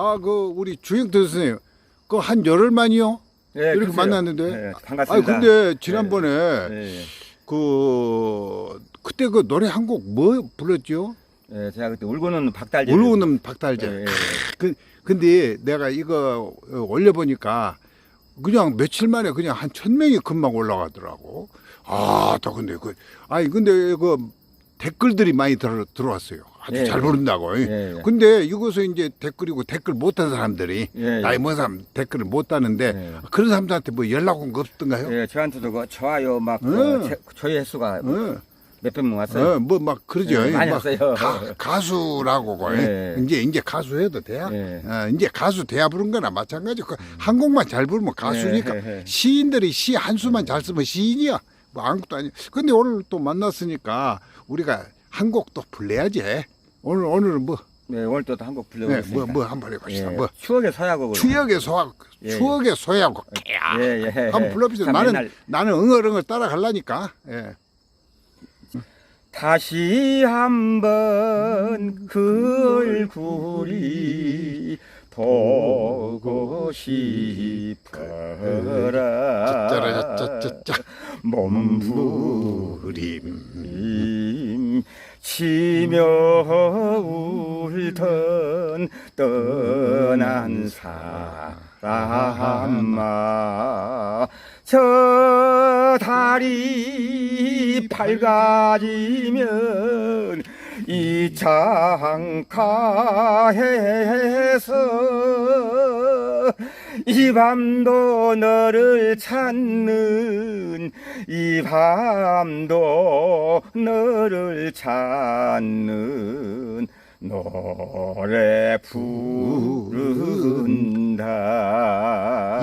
아, 그 우리 주영태 선생님, 그 한 열흘 만이요? 예, 이렇게 글쎄요. 만났는데? 예, 반갑습니다. 아, 근데 지난번에 예, 그 그때 그 노래 한 곡 뭐 불렀죠? 예, 제가 그때 울고는 박달재. 울고는 박달재. 예, 예, 그 근데 내가 이거 올려 보니까 그냥 며칠 만에 그냥 한 천 명이 금방 올라가더라고. 아, 또 근데 그 아니 근데 그 댓글들이 많이 들어 들어왔어요. 아주 예, 잘 예. 부른다고. 예, 예. 근데 이것은 이제 댓글이고 댓글 못한 사람들이 예, 예. 나이 먹은 사람 댓글을 못 다는데 예. 그런 사람들한테 뭐 연락 온 거 없던가요? 예, 저한테도 그 좋아요 막 예. 그 제- 조회 횟수가 어. 몇백 명 왔어요. 어, 뭐막 그러죠. 예, 많이 막 왔어요. 가, 가수라고 고 예. 이제 이제 가수 해도 돼야. 예. 어, 이제 가수 돼야 부른 거나 마찬가지. 그한 곡만 잘 부르면 가수니까 예, 예, 예. 시인들이 시 한 수만 잘 쓰면 시인이야. 뭐 아무것도 아니. 근데 오늘 또 만났으니까 우리가 한 곡 또 불러야지. 오늘 오늘은 뭐 네, 오늘 또 한곡 네, 불러보겠습니다. 뭐, 뭐 한 번 해봅시다. 예, 뭐 추억의 서야곡으로. 추억의 소화, 예, 추억의 소야곡. 야, 예, 예. 한번 불러봅시다. 참 나는 옛날- 나는 응얼응얼 따라가려니까. 예. 다시 한번 그 얼굴이 보고 싶어라. 몸부림 부림. 치며 울던 떠난 사람아 저 달이 밝아지면 이 창가에서 이 밤도 너를 찾는 이 밤도 너를 찾는 노래 부른다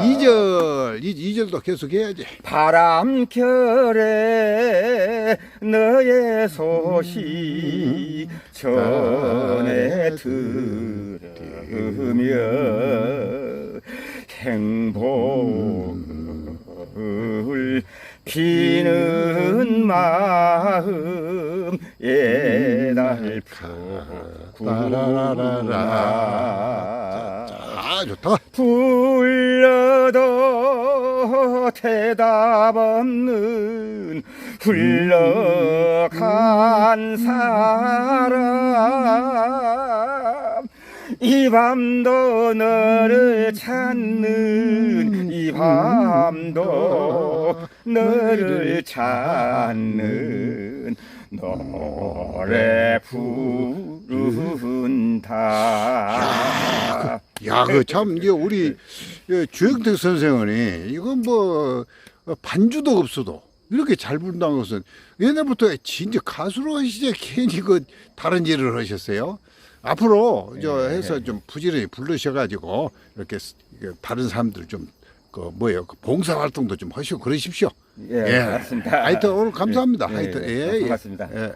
이절이절도 계속 해야지. 바람결에 너의 소식 전해 들으며 행복을 비는 마음 예달프구나 아, 좋다. 불러도 대답 없는 흘러간 사람 이 밤도 너를 찾는 이 밤도 너를 찾는 노래 부른다 야, 그 참, 이게 우리 주영택 선생은 이건 뭐 반주도 없어도 이렇게 잘 부른다는 것은 옛날부터 진짜 가수로 시작 괜히 그 다른 일을 하셨어요. 앞으로 저 해서 좀 부지런히 부르셔가지고 이렇게 다른 사람들 좀 그 뭐예요 그 봉사 활동도 좀 하시고 그러십시오. 예, 맞습니다. 하여튼 오늘 감사합니다. 예, 하여튼 예, 예, 예. 반갑습니다. 예.